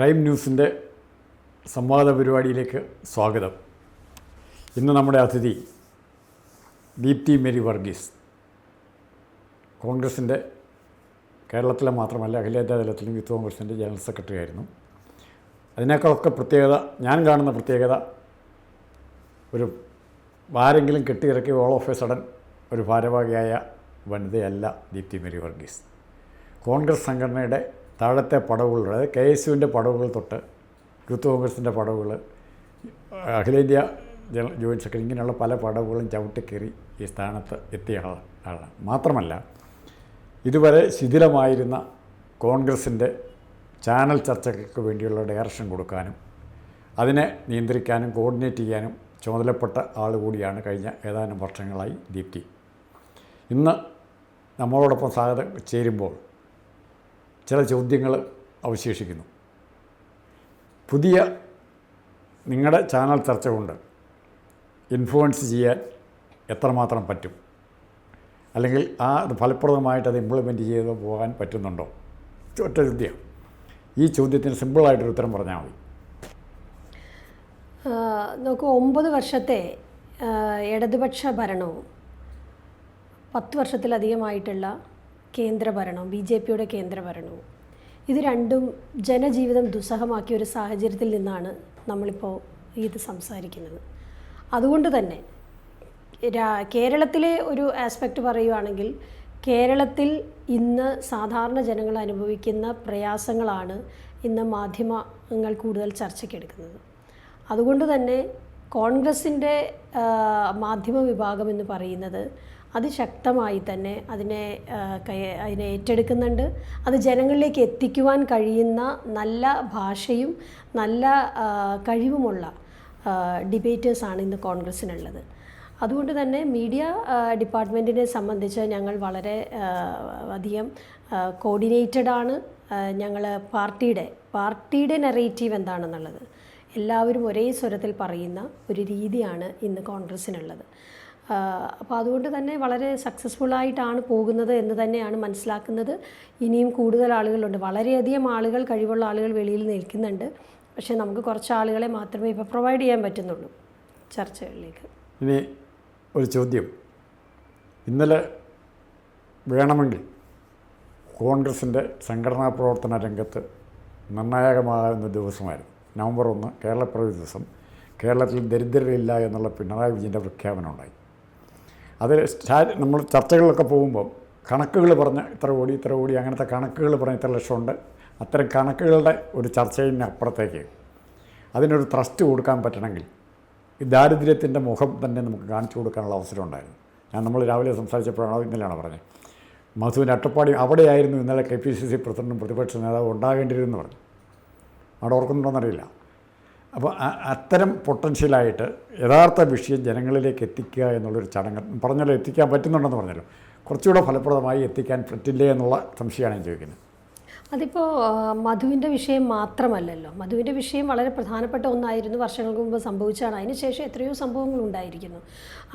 Crime ന്യൂസിന്റെ സംവാദ പരിപാടിയിലേക്ക് സ്വാഗതം. ഇന്ന് നമ്മുടെ അതിഥി ദീപ്തി മേരി വർഗീസ്. കോൺഗ്രസിന്റെ കേരളത്തിലെ മാത്രമല്ല അഖിലേന്ത്യാ തലത്തിലും യൂത്ത് കോൺഗ്രസിന്റെ ജനറൽ സെക്രട്ടറി ആയിരുന്നു. അതിനേക്കാളൊക്കെ പ്രത്യേകത ഞാൻ കാണുന്ന പ്രത്യേകത ഒരു ആരെങ്കിലും കെട്ടിയിറക്കി ഓൾ ഓഫ് എ സഡൻ ഒരു ഭാരവാഹിയായ വനിതയല്ല ദീപ്തി മേരി വർഗീസ്. കോൺഗ്രസ് സംഘടനയുടെ താഴത്തെ പടവുകൾ അതായത് കെ എസ് യുവിന്റെ പടവുകൾ തൊട്ട് യൂത്ത് കോൺഗ്രസിന്റെ പടവുകൾ അഖിലേന്ത്യാ ജനറൽ ജോയിന്റ് സെക്രട്ടറി ഇങ്ങനെയുള്ള പല പടവുകളും ചവിട്ടിക്കയറി ഈ സ്ഥാനത്ത് എത്തിയ ആളാണ്. മാത്രമല്ല ഇതുവരെ ശിഥിലമായിരുന്ന കോൺഗ്രസിന്റെ ചാനൽ ചർച്ചകൾക്ക് വേണ്ടിയുള്ള ഡയറക്ഷൻ കൊടുക്കാനും അതിനെ നിയന്ത്രിക്കാനും കോർഡിനേറ്റ് ചെയ്യാനും ചുമതലപ്പെട്ട ആൾ കൂടിയാണ് കഴിഞ്ഞ ഏതാനും വർഷങ്ങളായി ദീപ്തി. ഇന്ന് നമ്മളോടൊപ്പം സാധ ചേരുമ്പോൾ ചില ചോദ്യങ്ങൾ അവശേഷിക്കുന്നു. പുതിയ നിങ്ങളുടെ ചാനൽ ചർച്ച കൊണ്ട് ഇൻഫ്ലുവൻസ് ചെയ്യാൻ എത്രമാത്രം പറ്റും? അല്ലെങ്കിൽ ആ അത് ഫലപ്രദമായിട്ട് അത് ഇംപ്ലിമെന്റ് ചെയ്ത് പോകാൻ പറ്റുന്നുണ്ടോ? ഒറ്റ ചോദ്യം. ഈ ചോദ്യത്തിന് സിമ്പിളായിട്ടൊരു ഉത്തരം പറഞ്ഞാൽ മതി. നോക്കൂ ഒമ്പത് വർഷത്തെ ഇടതുപക്ഷ ഭരണവും പത്ത് വർഷത്തിലധികമായിട്ടുള്ള കേന്ദ്ര ഭരണവും ബി ജെ പിയുടെ കേന്ദ്ര ഭരണവും ഇത് രണ്ടും ജനജീവിതം ദുസ്സഹമാക്കിയ ഒരു സാഹചര്യത്തിൽ നിന്നാണ് നമ്മളിപ്പോൾ ഇത് സംസാരിക്കുന്നത്. അതുകൊണ്ട് തന്നെ കേരളത്തിലെ ഒരു ആസ്പെക്റ്റ് പറയുവാണെങ്കിൽ കേരളത്തിൽ ഇന്ന് സാധാരണ ജനങ്ങൾ അനുഭവിക്കുന്ന പ്രയാസങ്ങളാണ് ഇന്ന് മാധ്യമങ്ങൾ കൂടുതൽ ചർച്ചയ്ക്കെടുക്കുന്നത്. അതുകൊണ്ട് തന്നെ കോൺഗ്രസിന്റെ മാധ്യമ വിഭാഗം എന്ന് പറയുന്നത് അതിശക്തമായി തന്നെ അതിനെ അതിനെ ഏറ്റെടുക്കുന്നുണ്ട്. അത് ജനങ്ങളിലേക്ക് എത്തിക്കുവാൻ കഴിയുന്ന നല്ല ഭാഷയും നല്ല കഴിവുമുള്ള ഡിബേറ്റേഴ്സാണ് ഇന്ന് കോൺഗ്രസ്സിനുള്ളത്. അതുകൊണ്ട് തന്നെ മീഡിയ ഡിപ്പാർട്ട്മെന്റിനെ സംബന്ധിച്ച് ഞങ്ങൾ വളരെ അധികം കോർഡിനേറ്റഡ് ആണ് ഞങ്ങൾ പാർട്ടിയുടെ പാർട്ടിയുടെ നെറേറ്റീവ് എന്താണെന്നുള്ളത് എല്ലാവരും ഒരേ സ്വരത്തിൽ പറയുന്ന ഒരു രീതിയാണ് ഇന്ന് കോൺഗ്രസ്സിനുള്ളത്. അപ്പോൾ അതുകൊണ്ട് തന്നെ വളരെ സക്സസ്ഫുൾ ആയിട്ടാണ് പോകുന്നത് എന്ന് തന്നെയാണ് മനസ്സിലാക്കുന്നത്. ഇനിയും കൂടുതൽ ആളുകളുണ്ട്. വളരെയധികം ആളുകൾ കഴിവുള്ള ആളുകൾ വെളിയിൽ നിൽക്കുന്നുണ്ട്. പക്ഷേ നമുക്ക് കുറച്ച് ആളുകളെ മാത്രമേ ഇപ്പോൾ പ്രൊവൈഡ് ചെയ്യാൻ പറ്റുന്നുള്ളൂ ചർച്ചകളിലേക്ക്. ഇനി ഒരു ചോദ്യം. ഇന്നലെ വേണമെങ്കിൽ കോൺഗ്രസിന്റെ സംഘടനാ പ്രവർത്തന രംഗത്ത് നിർണായകമാകുന്ന ദിവസമായിരുന്നു. നവംബർ ഒന്ന് കേരളപ്പിറവി ദിവസം. കേരളത്തിൽ ദരിദ്രരില്ല എന്നുള്ള പിണറായി വിജയന്റെ പ്രഖ്യാപനം ഉണ്ടായി. സ്റ്റാ നമ്മൾ ചർച്ചകളിലൊക്കെ പോകുമ്പോൾ കണക്കുകൾ പറഞ്ഞ് ഇത്ര കോടി ഇത്ര കോടി അങ്ങനത്തെ കണക്കുകൾ പറഞ്ഞ് ഇത്ര ലക്ഷമുണ്ട് അത്തരം കണക്കുകളുടെ ഒരു ചർച്ചയിന് അപ്പുറത്തേക്ക് അതിനൊരു ട്രസ്റ്റ് കൊടുക്കാൻ പറ്റണമെങ്കിൽ ഈ ദാരിദ്ര്യത്തിന്റെ മുഖം തന്നെ നമുക്ക് കാണിച്ചു കൊടുക്കാനുള്ള അവസരം ഉണ്ടായിരുന്നു. ഞാൻ നമ്മൾ രാവിലെ സംസാരിച്ചപ്പോഴാണ് ഇന്നലെയാണ് പറഞ്ഞത്. മധുവിന്റെ അട്ടപ്പാടി അവിടെയായിരുന്നു ഇന്നലെ കെ പി സി സി പ്രസിഡന്റും പ്രതിപക്ഷ നേതാവും ഉണ്ടാകേണ്ടിയിരുന്നു പറഞ്ഞു. അവിടെ ഓർക്കുന്നുണ്ടോയെന്നറിയില്ല അപ്പോൾ അത്തരം പൊട്ടൻഷ്യലായിട്ട് യഥാർത്ഥ വിഷയം ജനങ്ങളിലേക്ക് എത്തിക്കുക എന്നുള്ളൊരു ചടങ്ങ് പറഞ്ഞല്ലോ എത്തിക്കാൻ പറ്റുന്നുണ്ടെന്ന് പറഞ്ഞല്ലോ. കുറച്ചുകൂടെ ഫലപ്രദമായി എത്തിക്കാൻ പറ്റില്ലേ എന്നുള്ള സംശയമാണ് ഞാൻ ചോദിക്കുന്നത്. അതിപ്പോൾ മധുവിന്റെ വിഷയം മാത്രമല്ലല്ലോ. മധുവിന്റെ വിഷയം വളരെ പ്രധാനപ്പെട്ട ഒന്നായിരുന്നു വർഷങ്ങൾക്ക് മുമ്പ് സംഭവിച്ചാണ് അതിനുശേഷം എത്രയോ സംഭവങ്ങൾ ഉണ്ടായിരിക്കുന്നു.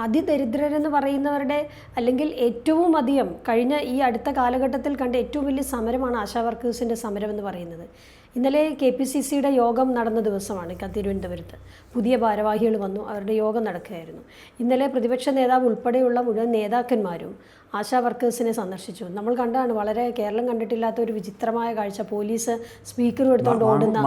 അതിദരിദ്രരെന്ന് പറയുന്നവരുടെ അല്ലെങ്കിൽ ഏറ്റവും അധികം കഴിഞ്ഞ ഈ അടുത്ത കാലഘട്ടത്തിൽ കണ്ട ഏറ്റവും വലിയ സമരമാണ് ആശാ വർക്കേഴ്സിന്റെ സമരം എന്ന് പറയുന്നത്. ഇന്നലെ കെ പി സി സിയുടെ യോഗം നടന്ന ദിവസമാണ് തിരുവനന്തപുരത്ത്. പുതിയ ഭാരവാഹികൾ വന്നു അവരുടെ യോഗം നടക്കുകയായിരുന്നു. ഇന്നലെ പ്രതിപക്ഷ നേതാവ് ഉൾപ്പെടെയുള്ള മുഴുവൻ നേതാക്കന്മാരും ആശാ വർക്കേഴ്സിനെ സന്ദർശിച്ചു. നമ്മൾ കണ്ടാണ് വളരെ കേരളം കണ്ടിട്ടില്ലാത്ത ഒരു വിചിത്രമായ കാഴ്ച. പോലീസ് സ്പീക്കർ എടുത്തുകൊണ്ട് ഓടുന്ന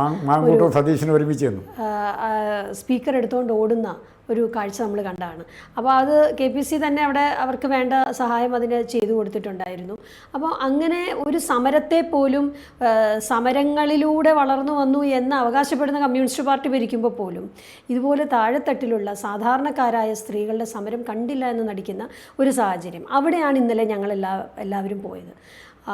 സ്പീക്കർ എടുത്തുകൊണ്ട് ഓടുന്ന ഒരു കാഴ്ച നമ്മൾ കണ്ടതാണ്. അപ്പോൾ അത് കെ പി സി തന്നെ അവിടെ അവർക്ക് വേണ്ട സഹായം അതിന് ചെയ്തു കൊടുത്തിട്ടുണ്ടായിരുന്നു. അപ്പോൾ അങ്ങനെ ഒരു സമരത്തെ പോലും സമരങ്ങളിലൂടെ വളർന്നു വന്നു എന്ന് അവകാശപ്പെടുന്ന കമ്മ്യൂണിസ്റ്റ് പാർട്ടി ഭരിക്കുമ്പോൾ പോലും ഇതുപോലെ താഴെത്തട്ടിലുള്ള സാധാരണക്കാരായ സ്ത്രീകളുടെ സമരം കണ്ടില്ല എന്ന് നടിക്കുന്ന ഒരു സാഹചര്യം. അവിടെയാണ് ഇന്നലെ ഞങ്ങൾ എല്ലാ എല്ലാവരും പോയത്.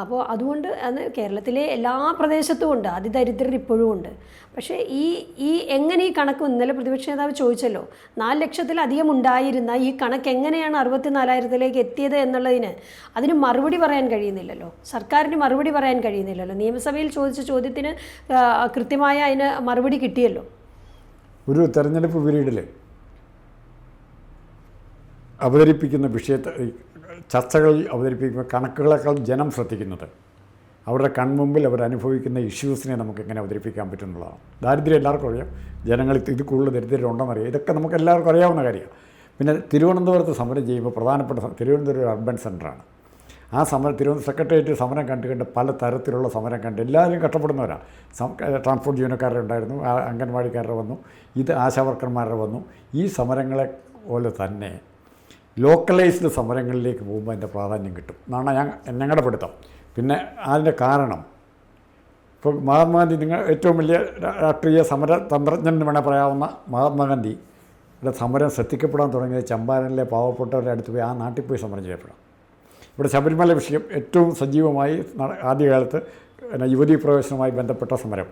അപ്പോൾ അതുകൊണ്ട് അത് കേരളത്തിലെ എല്ലാ പ്രദേശത്തും ഉണ്ട് അതിദരിദ്രർ ഇപ്പോഴും ഉണ്ട്. പക്ഷേ ഈ ഈ എങ്ങനെ ഈ കണക്ക് ഇന്നലെ പ്രതിപക്ഷ നേതാവ് ചോദിച്ചല്ലോ നാല് ലക്ഷത്തിലധികം ഉണ്ടായിരുന്ന ഈ കണക്ക് എങ്ങനെയാണ് അറുപത്തിനാലായിരത്തിലേക്ക് എത്തിയത് എന്നുള്ളതിന് അതിന് മറുപടി പറയാൻ കഴിയുന്നില്ലല്ലോ. സർക്കാരിന് മറുപടി പറയാൻ കഴിയുന്നില്ലല്ലോ. നിയമസഭയിൽ ചോദിച്ച ചോദ്യത്തിന് കൃത്യമായ അതിന് മറുപടി കിട്ടിയല്ലോ. ഒരു തെരഞ്ഞെടുപ്പ് പീരീഡിൽ അവതരിപ്പിക്കുന്ന വിഷയത്തെ ചർച്ചകളിൽ അവതരിപ്പിക്കുമ്പോൾ കണക്കുകളെക്കാൾ ജനം ശ്രദ്ധിക്കുന്നത്. അവരുടെ കൺമുമ്പിൽ അവർ അനുഭവിക്കുന്ന ഇഷ്യൂസിനെ നമുക്ക് എങ്ങനെ അവതരിപ്പിക്കാൻ പറ്റുന്നുള്ളതാണ്. ദാരിദ്ര്യം എല്ലാവർക്കും അറിയാം. ജനങ്ങൾ ഇത് കൂടുതൽ ദരിദ്രം ഉണ്ടെന്നറിയാം ഇതൊക്കെ നമുക്ക് എല്ലാവർക്കും അറിയാവുന്ന കാര്യമാണ്. പിന്നെ തിരുവനന്തപുരത്ത് സമരം ചെയ്യുമ്പോൾ പ്രധാനപ്പെട്ട തിരുവനന്തപുരം അർബൻ സെന്ററാണ് ആ സമരം തിരുവനന്തപുരം സെക്രട്ടേറിയറ്റ് സമരം കണ്ട് കണ്ട് പല തരത്തിലുള്ള സമരം കണ്ട് എല്ലാവരും കഷ്ടപ്പെടുന്നവരാണ്. ട്രാൻസ്പോർട്ട് ജീവനക്കാരുടെ ഉണ്ടായിരുന്നു. അംഗൻവാടിക്കാരുടെ വന്നു. ഇത് ആശാവർക്കർമാരുടെ വന്നു. ഈ സമരങ്ങളെ പോലെ തന്നെ ലോക്കലൈസ്ഡ് സമരങ്ങളിലേക്ക് പോകുമ്പോൾ അതിന്റെ പ്രാധാന്യം കിട്ടും. എന്നാണ് ഞാൻ ഞങ്ങളുടെ പഠിത്തം. പിന്നെ അതിന്റെ കാരണം ഇപ്പോൾ മഹാത്മാഗാന്ധി നിങ്ങൾ ഏറ്റവും വലിയ രാഷ്ട്രീയ സമര തന്ത്രജ്ഞൻ എന്ന് വേണേൽ പറയാവുന്ന മഹാത്മാഗാന്ധിയുടെ സമരം ശ്രദ്ധിക്കപ്പെടാൻ തുടങ്ങിയത് ചമ്പാരനിലെ പാവപ്പെട്ടവരുടെ അടുത്ത് പോയി ആ നാട്ടിൽ പോയി സമരം ചെയ്യപ്പെടാം ഇവിടെ ശബരിമല വിഷയം ഏറ്റവും സജീവമായി ആദ്യകാലത്ത് യുവതീ പ്രവേശനവുമായി ബന്ധപ്പെട്ട സമരം.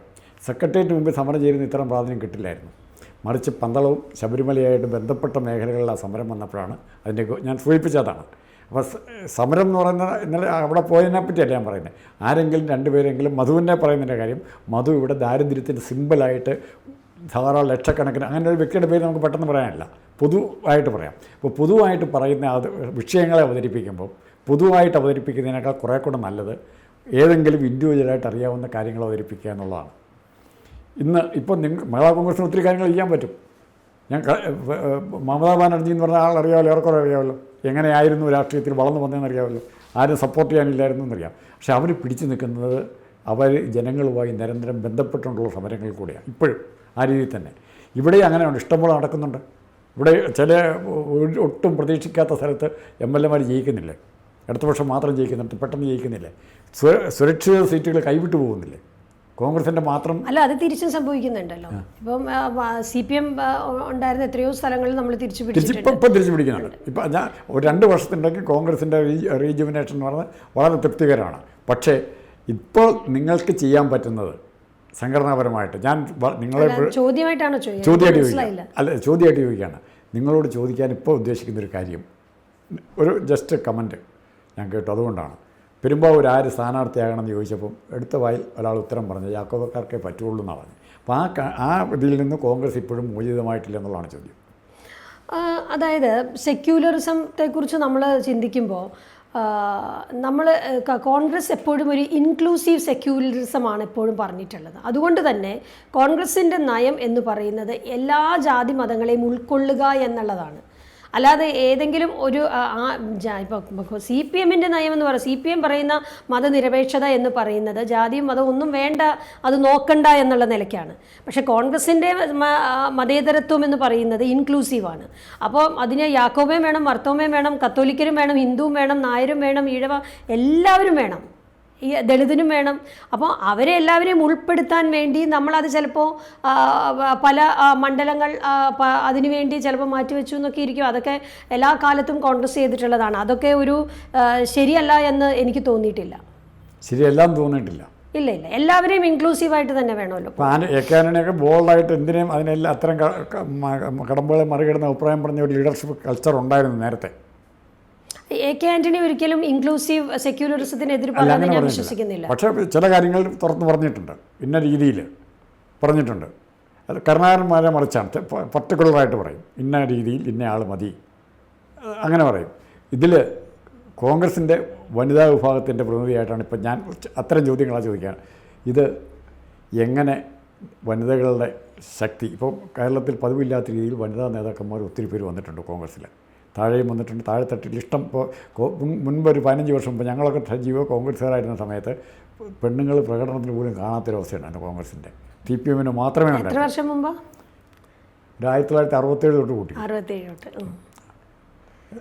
സെക്രട്ടേറിയറ്റ് മുമ്പിൽ സമരം ചെയ്യുന്ന ഇത്തരം പ്രാധാന്യം കിട്ടില്ലായിരുന്നു. മറിച്ച് പന്തളവും ശബരിമലയായിട്ട് ബന്ധപ്പെട്ട ആ സമരം വന്നപ്പോഴാണ് അതിന്റെ ഞാൻ സൂചിപ്പിച്ചതാണ്. അപ്പോൾ സമരം എന്ന് പറയുന്ന ഇന്നലെ അവിടെ പോയതിനെ പറ്റിയല്ല ഞാൻ പറയുന്നത്. ആരെങ്കിലും രണ്ടുപേരെങ്കിലും മധുവിനെ പറയുന്നതിന്റെ കാര്യം മധു ഇവിടെ ദാരിദ്ര്യത്തിന്റെ സിമ്പിളായിട്ട് ധാരാളം ലക്ഷക്കണക്കിന് അങ്ങനെ ഒരു വ്യക്തിയുടെ പേര് നമുക്ക് പെട്ടെന്ന് പറയാനില്ല. പൊതുവായിട്ട് പറയാം. അപ്പോൾ പൊതുവായിട്ട് പറയുന്ന അത് വിഷയങ്ങളെ അവതരിപ്പിക്കുമ്പോൾ പൊതുവായിട്ട് അവതരിപ്പിക്കുന്നതിനേക്കാൾ കുറേ കൂടെ നല്ലത് ഏതെങ്കിലും ഇൻഡിവിജ്വലായിട്ട് അറിയാവുന്ന കാര്യങ്ങൾ അവതരിപ്പിക്കുക എന്നുള്ളതാണ്. ഇന്ന് ഇപ്പം നിങ്ങൾ മഹിളാ കോൺഗ്രസിന് ഒത്തിരി കാര്യങ്ങൾ ചെയ്യാൻ പറ്റും. ഞാൻ മമതാ ബാനർജി എന്ന് പറഞ്ഞ ആൾ അറിയാമല്ലോ ഏറെക്കുറെ അറിയാമല്ലോ. എങ്ങനെയായിരുന്നു രാഷ്ട്രീയത്തിൽ വളർന്നു വന്നതെന്ന് അറിയാമല്ലോ. ആരും സപ്പോർട്ട് ചെയ്യാനില്ലായിരുന്നു എന്നറിയാം. പക്ഷേ അവർ പിടിച്ചു നിൽക്കുന്നത് അവർ ജനങ്ങളുമായി നിരന്തരം ബന്ധപ്പെട്ടുകൊണ്ടുള്ള സമരങ്ങൾ കൂടെയാണ്. ഇപ്പോഴും ആ രീതിയിൽ തന്നെ. ഇവിടെ അങ്ങനെയുണ്ട്. ഇഷ്ടംപോലെ നടക്കുന്നുണ്ട്. ഇവിടെ ചില ഒട്ടും പ്രതീക്ഷിക്കാത്ത സ്ഥലത്ത് എം എൽ എമാർ ജയിക്കുന്നില്ലേ? വർഷം മാത്രം ജയിക്കുന്നുണ്ട് പെട്ടെന്ന് ജയിക്കുന്നില്ലേ? സുര- സുരക്ഷിത സീറ്റുകൾ കൈവിട്ടു പോകുന്നില്ലേ? കോൺഗ്രസിന്റെ മാത്രം അല്ല അത് തിരിച്ചും സംഭവിക്കുന്നുണ്ടല്ലോ. ഇപ്പം സി പി എം ഉണ്ടായിരുന്ന എത്രയോ സ്ഥലങ്ങളിൽ നമ്മൾ തിരിച്ചു പിടിച്ചിട്ടുണ്ട്. ഇപ്പം തിരിച്ച് പിടിക്കുന്നുണ്ട്. ഇപ്പം ഞാൻ ഒരു രണ്ട് വർഷത്തിന്റെക്ക് കോൺഗ്രസിന്റെ റീജുവിനേഷൻ എന്ന് പറഞ്ഞാൽ വളരെ തൃപ്തികരമാണ്. പക്ഷേ ഇപ്പോൾ നിങ്ങൾക്ക് ചെയ്യാൻ പറ്റുന്നത് സംഘടനാപരമായിട്ട് ഞാൻ നിങ്ങളെ ചോദ്യമായിട്ടാണോ ചോദ്യമായിട്ട് ചോദിക്കുക അല്ല ചോദ്യമായിട്ട് ചോദിക്കുകയാണ്. നിങ്ങളോട് ചോദിക്കാൻ ഇപ്പോൾ ഉദ്ദേശിക്കുന്ന ഒരു കാര്യം ഒരു ജസ്റ്റ് കമന്റ് ഞാൻ കേട്ടു. അതുകൊണ്ടാണ്. പെരുമ്പാവൂർ ആര് സ്ഥാനാർത്ഥിയാകണമെന്ന് ചോദിച്ചപ്പം എടുത്ത വായിൽ ഒരാൾ ഉത്തരം പറഞ്ഞു യാക്കോബക്കാർക്കേ പറ്റുള്ളൂ എന്നാണ് പറഞ്ഞു. അപ്പോൾ ആ ആ ഇതിൽ നിന്ന് കോൺഗ്രസ് ഇപ്പോഴും മോചിതമായിട്ടില്ല എന്നുള്ളതാണ് ചോദ്യം. അതായത് സെക്യുലറിസത്തെക്കുറിച്ച് നമ്മൾ ചിന്തിക്കുമ്പോൾ നമ്മൾ കോൺഗ്രസ് എപ്പോഴും ഒരു ഇൻക്ലൂസീവ് സെക്യുലറിസമാണ് എപ്പോഴും പറഞ്ഞിട്ടുള്ളത്. അതുകൊണ്ട് തന്നെ കോൺഗ്രസിന്റെ നയം എന്ന് പറയുന്നത് എല്ലാ ജാതി മതങ്ങളെയും ഉൾക്കൊള്ളുക എന്നുള്ളതാണ്. അല്ലാതെ ഏതെങ്കിലും ഒരു ഇപ്പോൾ സി പി എമ്മിന്റെ നയം എന്ന് പറയുന്നത് സി പി എം പറയുന്ന മതനിരപേക്ഷത എന്ന് പറയുന്നത് ജാതിയും മതവും ഒന്നും വേണ്ട അത് നോക്കണ്ട എന്നുള്ള നിലയ്ക്കാണ്. പക്ഷേ കോൺഗ്രസിന്റെ മതേതരത്വം എന്ന് പറയുന്നത് ഇൻക്ലൂസീവാണ് അപ്പോൾ അതിന് യാക്കോബയും വേണം മർത്തോമയും വേണം കത്തോലിക്കരും വേണം ഹിന്ദുവും വേണം നായരും വേണം ഈഴവ എല്ലാവരും വേണം. ഈ ദളിതനും വേണം. അപ്പോൾ അവരെ എല്ലാവരെയും ഉൾപ്പെടുത്താൻ വേണ്ടി നമ്മളത് ചിലപ്പോൾ പല മണ്ഡലങ്ങൾ അതിനു വേണ്ടി അതിനുവേണ്ടി ചിലപ്പോൾ മാറ്റിവെച്ചു എന്നൊക്കെ ഇരിക്കും. അതൊക്കെ എല്ലാ കാലത്തും കോൺഗ്രസ് ചെയ്തിട്ടുള്ളതാണ്. അതൊക്കെ ഒരു ശരിയല്ല എന്ന് എനിക്ക് തോന്നിയിട്ടില്ല. ശരിയെല്ലാം തോന്നിയിട്ടില്ല. ഇല്ല ഇല്ല. എല്ലാവരെയും ഇൻക്ലൂസീവ് ആയിട്ട് തന്നെ വേണമല്ലോ. അപ്പോൾ ആന എ കെ ആന്റണിയൊക്കെ ബോൾഡായിട്ട് എന്തിനേയും അതിനെല്ലാം അത്തരം കടമ്പകളെ മറികടന്ന അഭിപ്രായം പറഞ്ഞ ഒരു ലീഡർഷിപ്പ് കൾച്ചർ ഉണ്ടായിരുന്നു നേരത്തെ. എ കെ ആന്റണി ഒരിക്കലും ഇൻക്ലൂസീവ് സെക്യുലറിസത്തിന് എതിര് ഞാൻ വിശ്വസിക്കുന്നില്ല. പക്ഷേ ചില കാര്യങ്ങൾ തുറന്നു പറഞ്ഞിട്ടുണ്ട്. ഇന്ന രീതിയിൽ പറഞ്ഞിട്ടുണ്ട്. അത് കരുണാകരന്മാരെ മറിച്ചാണ്. പർട്ടിക്കുലറായിട്ട് പറയും. ഇന്ന രീതിയിൽ ഇന്ന ആൾ മതി. അങ്ങനെ പറയും. ഇതിൽ കോൺഗ്രസിന്റെ വനിതാ വിഭാഗത്തിന്റെ പ്രതിനിധിയായിട്ടാണ് ഇപ്പം ഞാൻ അത്തരം ചോദ്യങ്ങളാണ് ചോദിക്കുക ഇത് എങ്ങനെ വനിതകളുടെ ശക്തി? ഇപ്പോൾ കേരളത്തിൽ പതിവില്ലാത്ത രീതിയിൽ വനിതാ നേതാക്കന്മാർ ഒത്തിരി പേര് വന്നിട്ടുണ്ട് കോൺഗ്രസ്സിൽ താഴെയും വന്നിട്ടുണ്ട്. താഴെത്തട്ടിൽ ഇഷ്ടം ഇപ്പോൾ കോ- മുൻ- മുൻപ് ഒരു പതിനഞ്ച് വർഷം മുമ്പ് ഞങ്ങളൊക്കെ സജീവ കോൺഗ്രസ്സുകാരായിരുന്ന സമയത്ത് പെണ്ണുങ്ങൾ പ്രകടനത്തിന് പോലും കാണാത്തൊരവസ്ഥയുണ്ടായിരുന്നു കോൺഗ്രസിന്റെ. സി പി എമ്മിന് മാത്രമേ ഉണ്ടായിരുന്നു വർഷം മുമ്പ്? ഒരു ആയിരത്തി തൊള്ളായിരത്തി അറുപത്തേഴ് തൊട്ട് കൂട്ടി. അറുപത്തേഴ് തൊട്ട്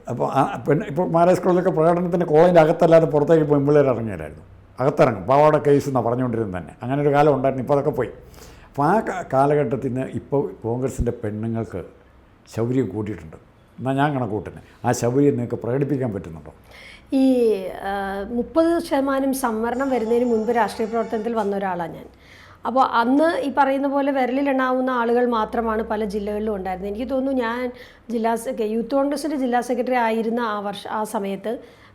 അപ്പോൾ ആ പെണ്ണ് ഇപ്പോൾ മാരേജ് സ്കൂളിലൊക്കെ പ്രകടനത്തിന്റെ കോളേജിന്റെ അകത്തല്ലാതെ പുറത്തേക്ക് പോയി പിള്ളേർ ഇറങ്ങിയില്ലായിരുന്നു. അകത്തിറങ്ങും. പാവാട കേസ് എന്നാണ് പറഞ്ഞുകൊണ്ടിരുന്നത് തന്നെ. അങ്ങനെ ഒരു കാലം ഉണ്ടായിരുന്നു. ഇപ്പോൾ അതൊക്കെ പോയി. അപ്പോൾ ആ കാലഘട്ടത്തിൽ നിന്ന് ഇപ്പോൾ കോൺഗ്രസിന്റെ പെണ്ണുങ്ങൾക്ക് ശൗര്യം കൂട്ടിയിട്ടുണ്ട്. എന്നാൽ ഞാൻ കണക്കൂട്ടിന് ആ ശൗര്യം നിങ്ങൾക്ക് പ്രകടിപ്പിക്കാൻ പറ്റുന്നുണ്ടോ? ഈ മുപ്പത് ശതമാനം സംവരണം വരുന്നതിന് മുൻപ് രാഷ്ട്രീയ പ്രവർത്തനത്തിൽ വന്ന ഒരാളാണ് ഞാൻ. അപ്പോൾ അന്ന് ഈ പറയുന്ന പോലെ വിരലിലെണ്ണാവുന്ന ആളുകൾ മാത്രമാണ് പല ജില്ലകളിലും ഉണ്ടായിരുന്നത്. എനിക്ക് തോന്നുന്നു ഞാൻ ജില്ലാ യൂത്ത് കോൺഗ്രസിന്റെ ജില്ലാ സെക്രട്ടറി ആയിരുന്ന ആ വർഷ ആ സമയത്ത്.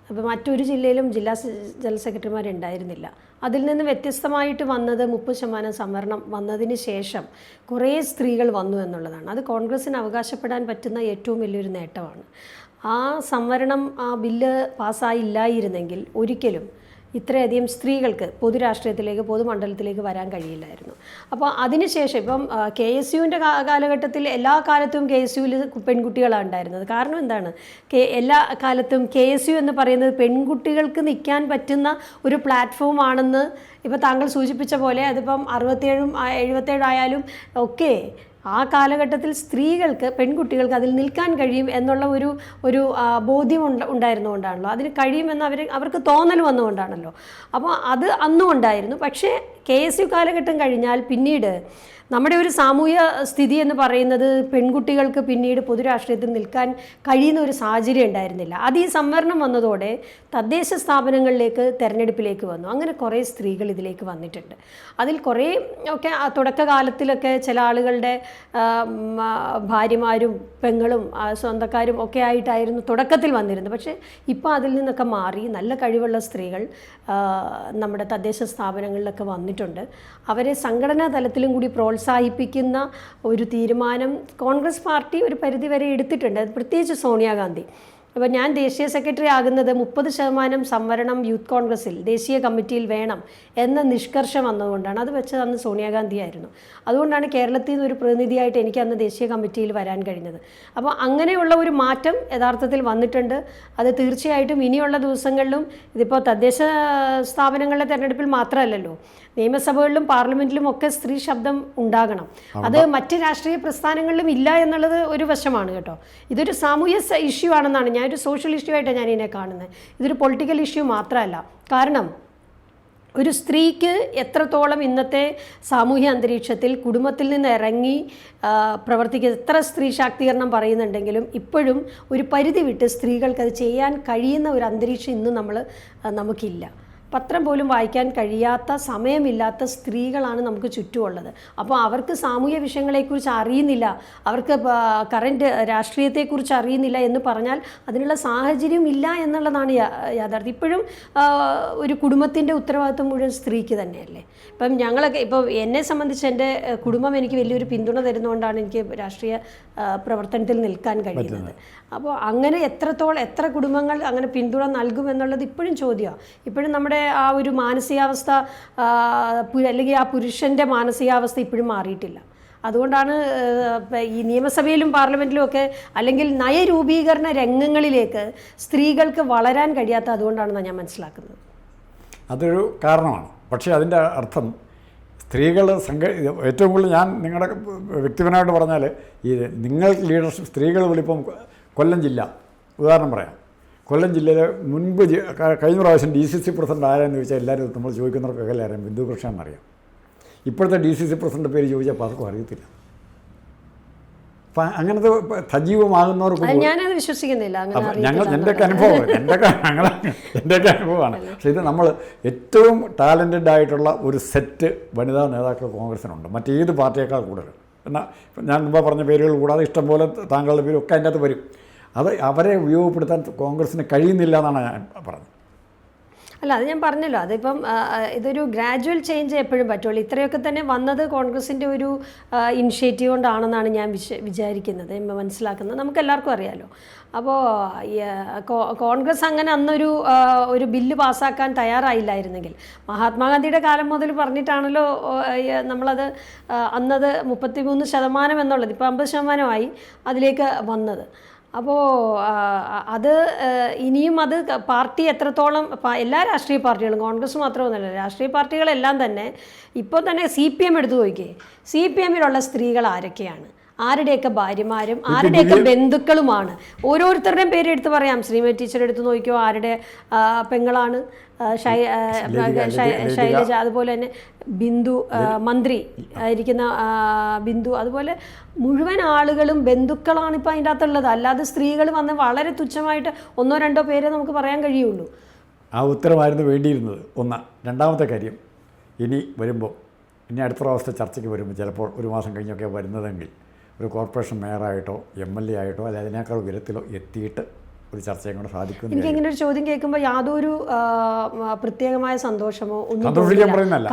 അപ്പോൾ മറ്റൊരു ജില്ലയിലും ജില്ലാ ജനറൽ സെക്രട്ടറിമാരുണ്ടായിരുന്നില്ല. അതിൽ നിന്ന് വ്യത്യസ്തമായിട്ട് വന്നത് മുപ്പത് ശതമാനം സംവരണം വന്നതിന് ശേഷം കുറേ സ്ത്രീകൾ വന്നു എന്നുള്ളതാണ്. അത് കോൺഗ്രസ്സിന് അവകാശപ്പെടാൻ പറ്റുന്ന ഏറ്റവും വലിയൊരു നേട്ടമാണ്. ആ സംവരണം ആ ബില്ല് പാസ്സായില്ലായിരുന്നെങ്കിൽ ഒരിക്കലും ഇത്രയധികം സ്ത്രീകൾക്ക് പൊതുരാഷ്ട്രീയത്തിലേക്ക് പൊതുമണ്ഡലത്തിലേക്ക് വരാൻ കഴിയില്ലായിരുന്നു. അപ്പോൾ അതിനുശേഷം ഇപ്പം കെ എസ് യുവിന്റെ കാലഘട്ടത്തിൽ എല്ലാ കാലത്തും കെ എസ് യുവിൽ പെൺകുട്ടികളാണ് ഉണ്ടായിരുന്നത്. കാരണം എന്താണ്? കെ എല്ലാ കാലത്തും കെ എസ് യു എന്ന് പറയുന്നത് പെൺകുട്ടികൾക്ക് നിൽക്കാൻ പറ്റുന്ന ഒരു പ്ലാറ്റ്ഫോം ആണെന്ന് ഇപ്പോൾ താങ്കൾ സൂചിപ്പിച്ച പോലെ അതിപ്പം അറുപത്തേഴും എഴുപത്തേഴായാലും ഒക്കെ ആ കാലഘട്ടത്തിൽ സ്ത്രീകൾക്ക് പെൺകുട്ടികൾക്ക് അതിൽ നിൽക്കാൻ കഴിയും എന്നുള്ള ഒരു ഒരു ബോധ്യം ഉണ്ട് ഉണ്ടായിരുന്നുകൊണ്ടാണല്ലോ. അതിന് കഴിയുമെന്ന് അവർ അവർക്ക് തോന്നൽ വന്നുകൊണ്ടാണല്ലോ. അപ്പോൾ അത് അന്നും ഉണ്ടായിരുന്നു പക്ഷേ കെ എസ് യു കാലഘട്ടം കഴിഞ്ഞാൽ പിന്നീട് നമ്മുടെ ഒരു സാമൂഹ്യ സ്ഥിതി എന്ന് പറയുന്നത് പെൺകുട്ടികൾക്ക് പിന്നീട് പൊതുരാഷ്ട്രീയത്തിൽ നിൽക്കാൻ കഴിയുന്ന ഒരു സാഹചര്യം ഉണ്ടായിരുന്നില്ല. അത് ഈ സംവരണം വന്നതോടെ തദ്ദേശ സ്ഥാപനങ്ങളിലേക്ക് തെരഞ്ഞെടുപ്പിലേക്ക് വന്നു. അങ്ങനെ കുറേ സ്ത്രീകൾ ഇതിലേക്ക് വന്നിട്ടുണ്ട്. അതിൽ കുറേ ഒക്കെ തുടക്കകാലത്തിലൊക്കെ ചില ആളുകളുടെ ഭാര്യമാരും പെങ്ങളും സ്വന്തക്കാരും ഒക്കെ ആയിട്ടായിരുന്നു തുടക്കത്തിൽ വന്നിരുന്നത്. പക്ഷേ ഇപ്പോൾ അതിൽ നിന്നൊക്കെ മാറി നല്ല കഴിവുള്ള സ്ത്രീകൾ നമ്മുടെ തദ്ദേശ സ്ഥാപനങ്ങളിലൊക്കെ വന്നിട്ടുണ്ട്. അവരെ സംഘടനാ തലത്തിലും കൂടി പ്രോത്സാഹിപ്പിക്കുന്ന ഒരു തീരുമാനം കോൺഗ്രസ് പാർട്ടി ഒരു പരിധിവരെ എടുത്തിട്ടുണ്ട്. പ്രത്യേകിച്ച് സോണിയാഗാന്ധി. അപ്പോൾ ഞാൻ ദേശീയ സെക്രട്ടറി ആകുന്നത് മുപ്പത് ശതമാനം സംവരണം യൂത്ത് കോൺഗ്രസിൽ ദേശീയ കമ്മിറ്റിയിൽ വേണം എന്ന നിഷ്കർഷം വന്നതുകൊണ്ടാണ്. അത് വെച്ചത് അന്ന് സോണിയാഗാന്ധി ആയിരുന്നു. അതുകൊണ്ടാണ് കേരളത്തിൽ നിന്ന് ഒരു പ്രതിനിധിയായിട്ട് എനിക്ക് അന്ന് ദേശീയ കമ്മിറ്റിയിൽ വരാൻ കഴിഞ്ഞത്. അപ്പോൾ അങ്ങനെയുള്ള ഒരു മാറ്റം യഥാർത്ഥത്തിൽ വന്നിട്ടുണ്ട്. അത് തീർച്ചയായിട്ടും ഇനിയുള്ള ദിവസങ്ങളിലും ഇതിപ്പോൾ തദ്ദേശ സ്ഥാപനങ്ങളുടെ തെരഞ്ഞെടുപ്പിൽ മാത്രമല്ലല്ലോ നിയമസഭകളിലും പാർലമെന്റിലും ഒക്കെ സ്ത്രീ ശബ്ദം ഉണ്ടാകണം. അത് മറ്റ് രാഷ്ട്രീയ പ്രസ്ഥാനങ്ങളിലും ഇല്ല എന്നുള്ളത് ഒരു വശമാണ് കേട്ടോ. ഇതൊരു സാമൂഹ്യ ഇഷ്യൂ ആണെന്നാണ് ഞാൻ ഒരു സോഷ്യൽ ഇഷ്യൂ ആയിട്ടാണ് ഞാൻ ഇതിനെ കാണുന്നത് ഇതൊരു പൊളിറ്റിക്കൽ ഇഷ്യൂ മാത്രമല്ല കാരണം ഒരു സ്ത്രീക്ക് എത്രത്തോളം ഇന്നത്തെ സാമൂഹ്യ അന്തരീക്ഷത്തിൽ കുടുംബത്തിൽ നിന്ന് ഇറങ്ങി പ്രവർത്തിക്കുക എത്ര സ്ത്രീ ശാക്തീകരണം പറയുന്നുണ്ടെങ്കിലും ഇപ്പോഴും ഒരു പരിധി വിട്ട് സ്ത്രീകൾക്ക് അത് ചെയ്യാൻ കഴിയുന്ന ഒരു അന്തരീക്ഷം ഇന്ന് നമ്മൾ നമുക്കില്ല. പത്രം പോലും വായിക്കാൻ കഴിയാത്ത സമയമില്ലാത്ത സ്ത്രീകളാണ് നമുക്ക് ചുറ്റുമുള്ളത്. അപ്പോൾ അവർക്ക് സാമൂഹ്യ വിഷയങ്ങളെക്കുറിച്ച് അറിയുന്നില്ല അവർക്ക് കറന്റ് രാഷ്ട്രീയത്തെക്കുറിച്ച് അറിയുന്നില്ല എന്ന് പറഞ്ഞാൽ അതിനുള്ള സാഹചര്യം ഇല്ല എന്നുള്ളതാണ് യാഥാർത്ഥ്യം. ഇപ്പോഴും ഒരു കുടുംബത്തിന്റെ ഉത്തരവാദിത്വം മുഴുവൻ സ്ത്രീക്ക് തന്നെയല്ലേ? ഇപ്പം ഞങ്ങളൊക്കെ ഇപ്പോൾ എന്നെ സംബന്ധിച്ച് എന്റെ കുടുംബം എനിക്ക് വലിയൊരു പിന്തുണ തരുന്നതുകൊണ്ടാണ് എനിക്ക് രാഷ്ട്രീയ പ്രവർത്തനത്തിൽ നിൽക്കാൻ കഴിയുന്നത്. അപ്പോൾ അങ്ങനെ എത്രത്തോളം എത്ര കുടുംബങ്ങൾ അങ്ങനെ പിന്തുണ നൽകുമെന്നുള്ളത് ഇപ്പോഴും ചോദ്യമാണ് ഇപ്പോഴും നമ്മുടെ ആ ഒരു മാനസികാവസ്ഥ അല്ലെങ്കിൽ ആ പുരുഷന്റെ മാനസികാവസ്ഥ ഇപ്പോഴും മാറിയിട്ടില്ല. അതുകൊണ്ടാണ് ഈ നിയമസഭയിലും പാർലമെന്റിലും ഒക്കെ അല്ലെങ്കിൽ നയരൂപീകരണ രംഗങ്ങളിലേക്ക് സ്ത്രീകൾക്ക് വളരാൻ കഴിയാത്ത അതുകൊണ്ടാണെന്നാണ് ഞാൻ മനസ്സിലാക്കുന്നത്. അതൊരു കാരണമാണ്. പക്ഷേ അതിന്റെ അർത്ഥം സ്ത്രീകൾ സംഘ ഏറ്റവും കൂടുതൽ ഞാൻ നിങ്ങളുടെ വ്യക്തിപരമായിട്ട് പറഞ്ഞാൽ ഈ നിങ്ങൾ ലീഡർഷിപ്പ് സ്ത്രീകൾ വിളിപ്പം കൊല്ലം ജില്ല. ഉദാഹരണം പറയാം. കൊല്ലം ജില്ലയിലെ മുൻപ് കഴിഞ്ഞ പ്രാവശ്യം ഡി സി സി പ്രസിഡന്റ് ആരാന്ന് ചോദിച്ചാൽ എല്ലാവരും നമ്മൾ ചോദിക്കുന്നവർക്കൊക്കെ എല്ലാവരും അറിയാം? ബിന്ദു കൃഷ്ണൻ എന്നറിയാം ഇപ്പോഴത്തെ ഡി സി സി പ്രസിഡന്റ് പേര് ചോദിച്ചാൽ പലർക്കും അറിയത്തില്ല. അപ്പം അങ്ങനത്തെ സജീവമാകുന്നവർക്ക് ഞാനത് വിശ്വസിക്കുന്നില്ല. അപ്പം ഞങ്ങൾ എന്റെ എന്റെയൊക്കെ അനുഭവമാണ്. എന്റെയൊക്കെ ഞങ്ങൾ എന്റെയൊക്കെ അനുഭവമാണ്. പക്ഷേ ഇത് നമ്മൾ ഏറ്റവും ടാലന്റഡ് ആയിട്ടുള്ള ഒരു സെറ്റ് വനിതാ നേതാക്കൾ കോൺഗ്രസിനുണ്ട്. മറ്റേത് പാർട്ടിയേക്കാൾ കൂടുതൽ. എന്നാൽ ഞാൻ മുമ്പ് പറഞ്ഞ പേരുകൾ കൂടാതെ ഇഷ്ടംപോലെ താങ്കളുടെ പേരും ഒക്കെ അതിന്റെ അകത്ത് വരും. അത് അവരെ ഉപയോഗപ്പെടുത്താൻ കോൺഗ്രസ്സിന് കഴിയുന്നില്ല എന്നാണ് ഞാൻ പറഞ്ഞത്. അല്ല അത് ഞാൻ പറഞ്ഞല്ലോ. അതിപ്പം ഇതൊരു ഗ്രാജുവൽ ചേഞ്ച് എപ്പോഴും പറ്റുള്ളൂ. ഇത്രയൊക്കെ തന്നെ വന്നത് കോൺഗ്രസിന്റെ ഒരു ഇനിഷ്യേറ്റീവ് കൊണ്ടാണെന്നാണ് ഞാൻ വിശ വിചാരിക്കുന്നത് മനസ്സിലാക്കുന്നത്. നമുക്ക് എല്ലാവർക്കും അറിയാമല്ലോ അപ്പോൾ കോൺഗ്രസ് അങ്ങനെ അന്നൊരു ഒരു ബില്ല് പാസ്സാക്കാൻ തയ്യാറായില്ലായിരുന്നെങ്കിൽ മഹാത്മാഗാന്ധിയുടെ കാലം മുതൽ പറഞ്ഞിട്ടാണല്ലോ നമ്മളത് അന്നത് മുപ്പത്തിമൂന്ന് ശതമാനം എന്നുള്ളത്. ഇപ്പോൾ അമ്പത് ശതമാനമായി അതിലേക്ക് വന്നത്. അപ്പോൾ അത് ഇനിയും അത് പാർട്ടി എത്രത്തോളം എല്ലാ രാഷ്ട്രീയ പാർട്ടികളും കോൺഗ്രസ് മാത്രമൊന്നുമല്ല രാഷ്ട്രീയ പാർട്ടികളെല്ലാം തന്നെ ഇപ്പോൾ തന്നെ സി പി എം എടുത്തു നോക്കിയേ സി പി എമ്മിലുള്ള സ്ത്രീകൾ ആരൊക്കെയാണ്? ആരുടെയൊക്കെ ഭാര്യമാരും ആരുടെയൊക്കെ ബന്ധുക്കളുമാണ്? ഓരോരുത്തരുടെയും പേര് എടുത്ത് പറയാം. ശ്രീമതി ടീച്ചറെ എടുത്ത് നോക്കിയോ ആരുടെ പെങ്ങളാണ് ശൈലജ അതുപോലെ തന്നെ ബിന്ദു മന്ത്രി ആയിരിക്കുന്ന ബിന്ദു അതുപോലെ മുഴുവൻ ആളുകളും ബന്ധുക്കളാണ് ഇപ്പോൾ അതിന്റെ അകത്തുള്ളത്. അല്ലാതെ സ്ത്രീകൾ വന്ന് വളരെ തുച്ഛമായിട്ട് ഒന്നോ രണ്ടോ പേരെ നമുക്ക് പറയാൻ കഴിയുള്ളൂ. ആ ഉത്തരമായിരുന്നു വേണ്ടിയിരുന്നത്. ഒന്ന് രണ്ടാമത്തെ കാര്യം ഇനി വരുമ്പോൾ ഇനി അടുത്ത പ്രാവശ്യത്തെ ചർച്ചയ്ക്ക് വരുമ്പോൾ ചിലപ്പോൾ ഒരു മാസം കഴിഞ്ഞൊക്കെ വരുന്നതെങ്കിൽ ഒരു കോർപ്പറേഷൻ മേയറായിട്ടോ എം എൽ എ ആയിട്ടോ അല്ലെ അതിനേക്കാൾ ഉയരത്തിലോ എത്തിയിട്ട് ഒരു ചർച്ചയും കൂടെ സാധിക്കും എനിക്ക് ഇങ്ങനെ ഒരു ചോദ്യം കേൾക്കുമ്പോൾ യാതൊരു പ്രത്യേകമായ സന്തോഷമോ ഒന്നും.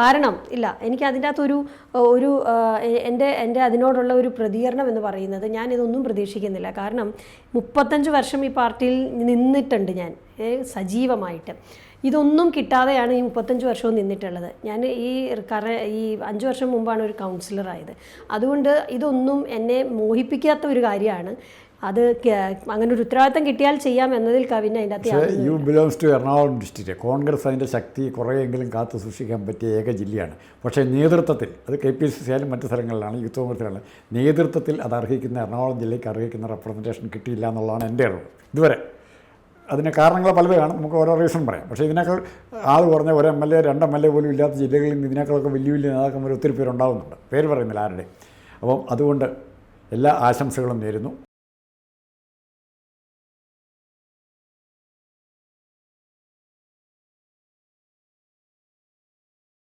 കാരണം ഇല്ല എനിക്ക് അതിന്റെ അകത്തൊരു ഒരു എന്റെ എന്റെ അതിനോടുള്ള ഒരു പ്രതികരണം എന്ന് പറയുന്നത് ഞാൻ ഇതൊന്നും പ്രതീക്ഷിക്കുന്നില്ല. കാരണം മുപ്പത്തഞ്ച് വർഷം ഈ പാർട്ടിയിൽ നിന്നിട്ടുണ്ട് ഞാൻ സജീവമായിട്ട്. ഇതൊന്നും കിട്ടാതെയാണ് ഈ മുപ്പത്തഞ്ച് വർഷവും നിന്നിട്ടുള്ളത്. ഞാൻ ഈ കറ ഈ അഞ്ച് വർഷം മുമ്പാണ് ഒരു കൗൺസിലറായത് അതുകൊണ്ട് ഇതൊന്നും എന്നെ മോഹിപ്പിക്കാത്ത ഒരു കാര്യമാണ്. അത് അങ്ങനെ ഒരു ഉത്തരവാദിത്തം കിട്ടിയാൽ ചെയ്യാം എന്നതിൽ കവിഞ്ഞ അതിന്റെ you belongs to Ernakulam district Congress അതിന്റെ ശക്തി കുറേയെങ്കിലും കാത്തു സൂക്ഷിക്കാൻ പറ്റിയ ഏക ജില്ലയാണ്. പക്ഷേ നേതൃത്വത്തിൽ അത് കെ പി സി സി ആയാലും മറ്റു സ്ഥലങ്ങളിലാണ് യൂത്ത് കോൺഗ്രസിലാണ് നേതൃത്വത്തിൽ അത് അർഹിക്കുന്ന എറണാകുളം ജില്ലയ്ക്ക് അർഹിക്കുന്ന റെപ്രസെന്റേഷൻ കിട്ടിയില്ല എന്നുള്ളതാണ് എന്റെ അറിവ്. ഇതുവരെ അതിന് കാരണങ്ങൾ പലത് കാണും നമുക്ക് ഓരോ റീസൺ പറയാം. പക്ഷേ ഇതിനേക്കാൾ ആൾ കുറഞ്ഞ ഒരു എം എൽ എ രണ്ട് എം എൽ എ പോലും ഇല്ലാത്ത ജില്ലകളിൽ നിന്ന് ഇതിനേക്കാളൊക്കെ വലിയ വലിയ നേതാക്കന്മാർ ഒത്തിരി പേരുണ്ടാകുന്നുണ്ട് പേര് പറയുന്നില്ല ആരുടെ അപ്പം അതുകൊണ്ട് എല്ലാ ആശംസകളും നേരുന്നു.